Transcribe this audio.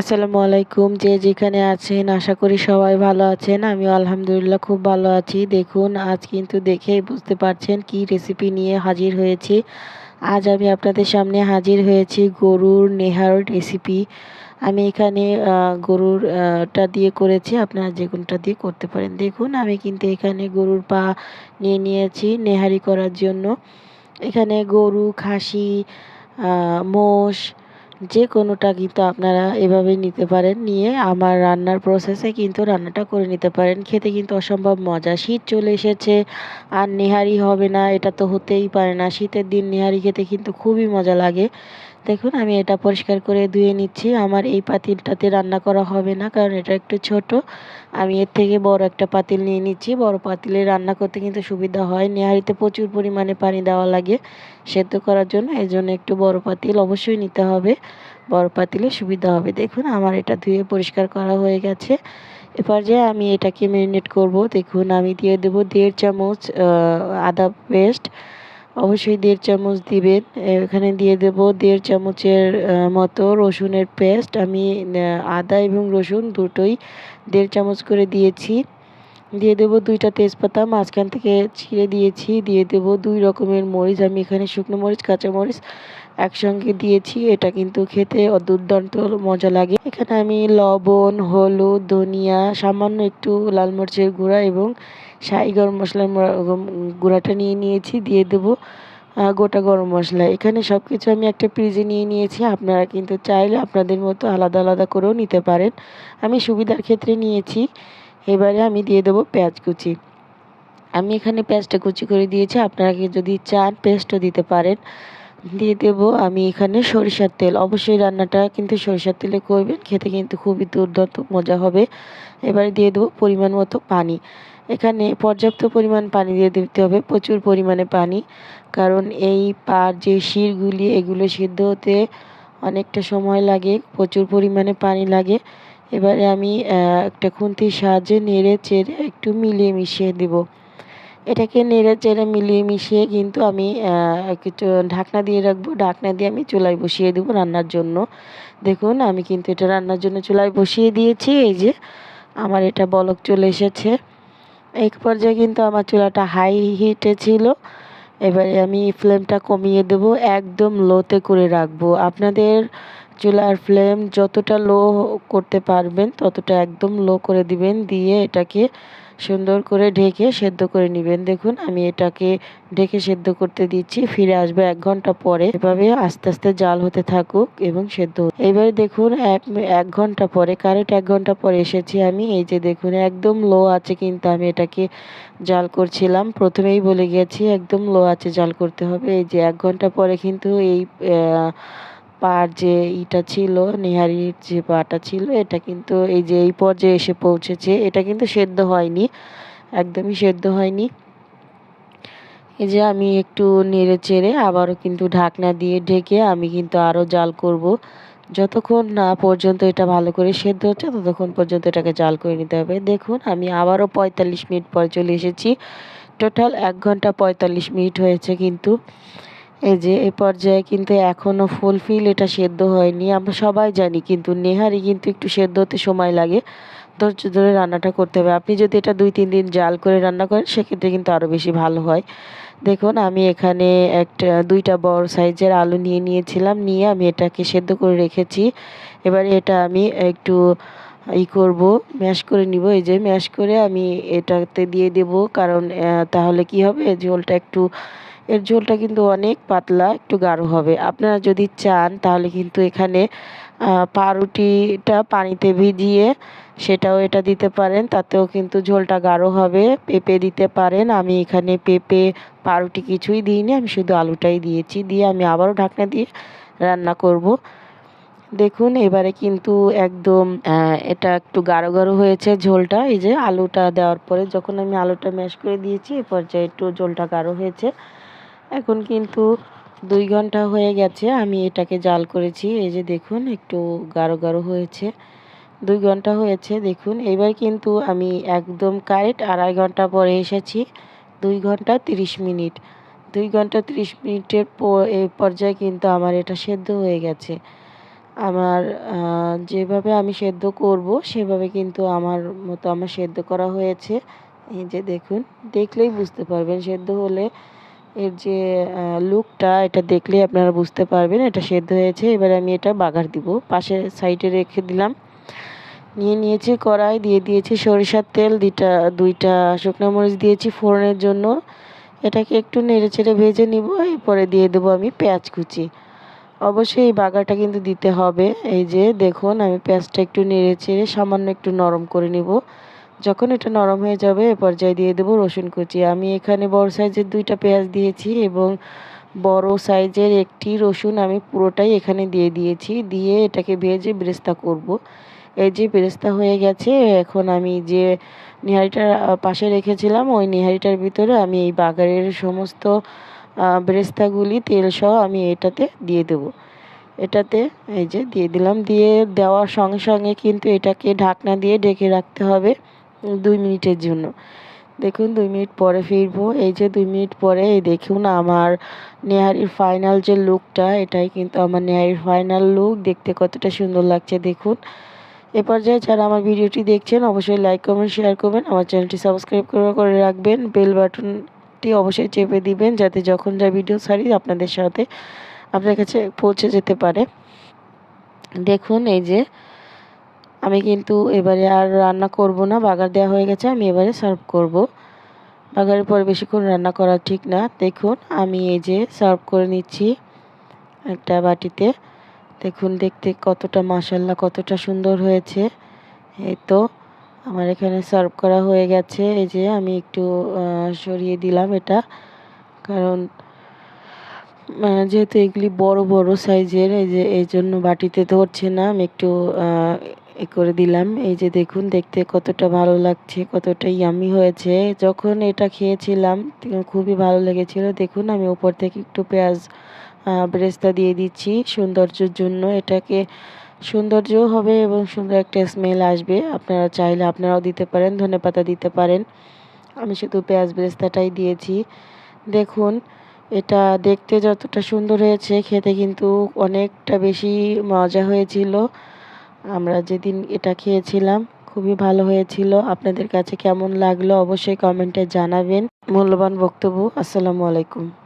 আসসালামু আলাইকুম। যে যেখানে আছেন, আশা করি সবাই ভালো আছেন। আমিও আলহামদুলিল্লাহ খুব ভালো আছি। দেখুন, আজ কিন্তু দেখেই বুঝতে পারছেন কি রেসিপি নিয়ে হাজির হয়েছি। আজ আমি আপনাদের সামনে হাজির হয়েছি গরুর নেহার রেসিপি আমি এখানে গরুরটা দিয়ে করেছি। আপনারা যে কোনটা দিয়ে করতে পারেন। দেখুন, আমি কিন্তু এখানে গরুর পা নিয়ে নিয়েছি নেহারি করার জন্য। এখানে গরু, খাসি মোষ যে কোনোটা কিন্তু আপনারা এভাবে নিতে পারেন, নিয়ে আমার রান্নার প্রসেসে কিন্তু রান্নাটা করে নিতে পারেন। খেতে কিন্তু অসম্ভব মজা। শীত চলে এসেছে, আর নেহারি হবে না, এটা তো হতেই পারে না। শীতের দিন নেহারি খেতে কিন্তু খুবই মজা লাগে। দেখুন, আমি এটা পরিষ্কার করে ধুয়ে নিচ্ছি। আমার এই পাতিলটাতে রান্না করা হবে না, কারণ এটা একটু ছোট। আমি এর থেকে বড় একটা পাতিল নিয়ে নিচ্ছি। বড় পাতিলে রান্না করতে কিন্তু সুবিধা হয়। নেহারিতে প্রচুর পরিমাণে পানি দেওয়া লাগে সেদ্ধ করার জন্য। এই জন্য একটু বড় পাতিল অবশ্যই নিতে হবে। বড় পাতিলে সুবিধা হবে। দেখুন, আমার এটা ধুয়ে পরিষ্কার করা হয়ে গেছে। এবার যে আমি এটাকে ম্যারিনেট করব। দেখুন, আমি দিয়ে দেবো দেড় চামচ আদা পেস্ট অবশ্যই দেড় চামচ দিবেন। এখানে দিয়ে দেব দেড় চামচের মতো রসুনের পেস্ট। আমি আদা এবং রসুন দুটোই দেড় চামচ করে দিয়েছি। দিয়ে দেব দুইটা তেজপাতা, মাঝখান থেকে ছিঁড়ে দিয়েছি। দিয়ে দেব দুই রকমের মরিচ। আমি এখানে শুকনো মরিচ, কাঁচা মরিচ একসঙ্গে দিয়েছি, এটা কিন্তু খেতে দুর্দান্ত মজা লাগে। এখানে আমি লবণ, হলুদ, ধনিয়া, সামান্য একটু লাল মরিচের গুঁড়া এবং শাহি গরম মশলার গুঁড়াটা নিয়ে নিয়েছি, দিয়ে দেবো গোটা গরম মশলা। এখানে সব কিছু আমি একটা ফ্রিজে নিয়ে নিয়েছি, আপনারা কিন্তু চাইলে আপনাদের মতো আলাদা আলাদা করেও নিতে পারেন। আমি সুবিধার ক্ষেত্রে নিয়েছি, এবারে আমি দিয়ে দেবো পেঁয়াজ কুচি। আমি এখানে পেঁয়াজটা কুচি করে দিয়েছি, আপনারা যদি চান পেস্টও দিতে পারেন। দিয়ে দেব। আমি এখানে সরিষার তেল। অবশ্যই রান্নাটা কিন্তু সরিষার তেলে করবেন। খেতে কিন্তু খুবই দুর্দান্ত মজা হবে। এবারে দিয়ে দেবো পরিমাণ মতো পানি। এখানে পর্যাপ্ত পরিমাণ পানি দিয়ে দিতে হবে। প্রচুর পরিমাণে পানি। কারণ এই পার যে শিরগুলি, এগুলো সিদ্ধ হতে অনেকটা সময় লাগে। প্রচুর পরিমাণে পানি লাগে। এবারে আমি একটা খুন্তির সাহায্যে নেড়ে চেড়ে একটু মিলিয়ে মিশিয়ে দেব। এটাকে নেড়ে চেড়ে মিলিয়ে মিশিয়ে কিন্তু আমি কিছু ঢাকনা দিয়ে রাখব। ঢাকনা দিয়ে আমি চুলায় বসিয়ে দেবো রান্নার জন্য। দেখুন, আমি কিন্তু এটা রান্নার জন্য চুলায় বসিয়ে দিয়েছি। এই যে আমার এটা বলক চলে এসেছে। এক পর্যায়ে কিন্তু আমার চুলাটা হাই হিটে ছিল। এবারে আমি ফ্লেমটা কমিয়ে দেব, একদম লোতে করে রাখব। আপনাদের চুলার ফ্লেম যতটা লো করতে পারবেন, ততটা একদম লো করে দিবেন। দিয়ে এটাকে সুন্দর করে ঢেকে সেদ্ধ করে নেবেন। দেখুন, আমি এটাকে ঢেকে সেদ্ধ করতে দিচ্ছি। ফিরে আসবে এক ঘণ্টা পরে। এভাবে আস্তে আস্তে জাল হতে থাকুক এবং সেদ্ধ এবারে দেখুন, এক এক ঘণ্টা পরে, কারেন্ট এক ঘণ্টা পরে এসেছি। আমি এই যে দেখুন, একদম লো আছে কিন্তু আমি এটাকে জাল করছিলাম। প্রথমেই বলে গেছি, একদম লো আছে জাল করতে হবে। এই যে এক ঘণ্টা পরে কিন্তু এই পার যে ইটা ছিল, নেহারির যে পাটা ছিল, এটা কিন্তু এই যে এই পর্যায়ে এসে পৌঁছেছে। এটা কিন্তু সেদ্ধ হয়নি, একদমই সেদ্ধ হয়নি। এই যে আমি একটু নেড়ে চেড়ে আবারও কিন্তু ঢাকনা দিয়ে ঢেকে আমি কিন্তু আরও জাল করব। যতক্ষণ না পর্যন্ত এটা ভালো করে সেদ্ধ হচ্ছে, ততক্ষণ পর্যন্ত এটাকে জাল করে নিতে হবে। দেখুন, আমি আবারও পঁয়তাল্লিশ মিনিট পর চলে এসেছি। টোটাল এক ঘণ্টা পঁয়তাল্লিশ মিনিট হয়েছে কিন্তু। এই যে এ পর্যায়ে কিন্তু এখনও ফুলফিল এটা সেদ্ধ হয়নি। আমরা সবাই জানি কিন্তু নেহারি কিন্তু একটু সেদ্ধ হতে সময় লাগে। ধৈর্য ধরে রান্নাটা করতে হবে। আপনি যদি এটা দুই, তিন দিন জাল করে রান্না করেন, সেক্ষেত্রে কিন্তু আরও বেশি ভালো হয়। দেখুন, আমি এখানে একটা, দুইটা বড় সাইজের আলু নিয়ে নিয়েছিলাম। নিয়ে আমি এটাকে সেদ্ধ করে রেখেছি। এবারে এটা আমি একটু ই করব, ম্যাশ করে নিব। এই যে, ম্যাশ করে আমি এটাতে দিয়ে দেব। কারণ তাহলে কি হবে? ঝোলটা একটু এর ঝোলটা কিন্তু অনেক পাতলা, একটু গাঢ় হবে। আপনারা যদি চান, তাহলে কিন্তু এখানে পাউরুটিটা পানিতে ভিজিয়ে সেটাও এটা দিতে পারেন, তাতেও কিন্তু ঝোলটা গাঢ় হবে, পেঁপে দিতে পারেন। আমি এখানে পেঁপে, পাউরুটি কিছুই দিইনি, আমি শুধু আলুটাই দিয়েছি। দিয়ে আমি আবারও ঢাকনা দিয়ে রান্না করব। দেখুন, এবারে কিন্তু একদম এটা একটু গাঢ় গাঢ় হয়েছে ঝোলটা। এই যে আলুটা দেওয়ার পরে যখন আমি আলুটা ম্যাশ করে দিয়েছি, এ পর্যায়ে একটু ঝোলটা গাঢ় হয়েছে। এখন কিন্তু দুই ঘণ্টা হয়ে গেছে, আমি এটাকে জাল করেছি। এই যে দেখুন, একটু গাঢ় গাঢ় হয়েছে। দুই ঘণ্টা হয়েছে, দেখুন। এবার কিন্তু আমি একদম কারেক্ট আড়াই ঘণ্টা পরে এসেছি। দুই ঘণ্টা তিরিশ মিনিট। দুই ঘণ্টা তিরিশ মিনিটের পর এই পর্যায়ে কিন্তু আমার এটা সেদ্ধ হয়ে গেছে। আমার যেভাবে আমি সেদ্ধ করব, সেভাবে কিন্তু আমার মতো আমার সেদ্ধ করা হয়েছে। এই যে দেখুন, দেখলেই বুঝতে পারবেন, সেদ্ধ হলে এর যে লুকটা এটা দেখলেই আপনারা বুঝতে পারবেন, এটা সেদ্ধ হয়েছে। এবার আমি এটা বাগার দিব। পাশে সাইডে রেখে দিলাম। নিয়ে নিয়েছি কড়াই, দিয়ে দিয়েছি সরিষার তেল দুইটা দুইটা শুকনো মরিচ দিয়েছি ফোড়নের জন্য। এটাকে একটু নেড়ে চেড়ে ভেজে নিব। এরপরে দিয়ে দেবো আমি পেঁয়াজ কুচি। অবশ্যই এই বাগারটা কিন্তু দিতে হবে। এই যে, দেখুন, আমি পেঁয়াজটা একটু নেড়ে চেড়ে সামান্য একটু নরম করে নিব। যখন এটা নরম হয়ে যাবে, এ পর্যায়ে দিয়ে দেবো রসুন কুচি। আমি এখানে বড় সাইজের দুইটা পেঁয়াজ দিয়েছি এবং বড় সাইজের একটি রসুন আমি পুরোটাই এখানে দিয়ে দিয়েছি। দিয়ে এটাকে ভেজে ব্রেস্তা করব। এই যে বেরেস্তা হয়ে গেছে, এখন আমি যে নিহারিটা পাশে রেখেছিলাম, ওই নিহারিটার ভিতরে আমি এই বাগারের সমস্ত বেরেস্তাগুলি, তেল সহ আমি এটাতে দিয়ে দেব। এটাতে এই যে দিয়ে দিলাম। দিয়ে দেওয়ার সঙ্গে সঙ্গে কিন্তু এটাকে ঢাকনা দিয়ে ঢেকে রাখতে হবে। দুই মিনিটের জন্য। দেখুন, দুই মিনিট পরে ফিরবো। এই যে দুই মিনিট পরে, এই দেখুন আমার নেহারির ফাইনাল যে লুকটা এটাই কিন্তু আমার নেহারির ফাইনাল লুক দেখতে কতটা সুন্দর লাগছে, দেখুন। এ পর্যায়ে যারা আমার ভিডিওটি দেখছেন, অবশ্যই লাইক কমেন্ট শেয়ার করবেন। আমার চ্যানেলটি সাবস্ক্রাইব করে করে রাখবেন। বেল বাটনটি অবশ্যই চেপে দিবেন, যাতে যখন যা ভিডিও ছাড়ি, আপনাদের সাথে আপনার কাছে পৌঁছে যেতে পারে। দেখুন, এই যে আমি কিন্তু এবারে আর রান্না করব না, বাগার দেওয়া হয়ে গেছে, আমি এবারে সার্ভ করব। বাগারের পর বেশিক্ষণ রান্না করা ঠিক না। দেখুন, আমি এই যে সার্ভ করে নিচ্ছি একটা বাটিতে। দেখুন, দেখতে কতটা মাসাল্লাহ কতটা সুন্দর হয়েছে। এই তো আমার এখানে সার্ভ করা হয়ে গেছে। এই যে আমি একটু সরিয়ে দিলাম এটা। কারণ যেহেতু এগুলি বড় বড় সাইজের এই যে, এই জন্য বাটিতে ধরছে না। আমি একটু করে দিলাম। এই যে দেখুন, দেখতে কতটা ভালো লাগছে, কতটা ইয়ামি হয়েছে। যখন এটা খেয়েছিলাম খুবই ভালো লেগেছিল। দেখুন, আমি উপর থেকে একটু পেঁয়াজ ব্রেস্তা দিয়ে দিচ্ছি সৌন্দর্যের জন্য। এটাকে সৌন্দর্যও হবে এবং সুন্দর একটা স্মেল আসবে। আপনারা চাইলে আপনারাও দিতে পারেন, ধনে পাতা দিতে পারেন। আমি শুধু পেঁয়াজ, ব্রেস্তাটাই দিয়েছি। দেখুন, এটা দেখতে যতটা সুন্দর হয়েছে, খেতে কিন্তু অনেকটা বেশি মজা হয়েছিল। আমরা যেদিন এটা খেয়েছিলাম, খুবই ভালো হয়েছিল। আপনাদের কাছে কেমন লাগল অবশ্যই কমেন্টে জানাবেন। মূল্যবান বক্তব্য, আসসালামু আলাইকুম।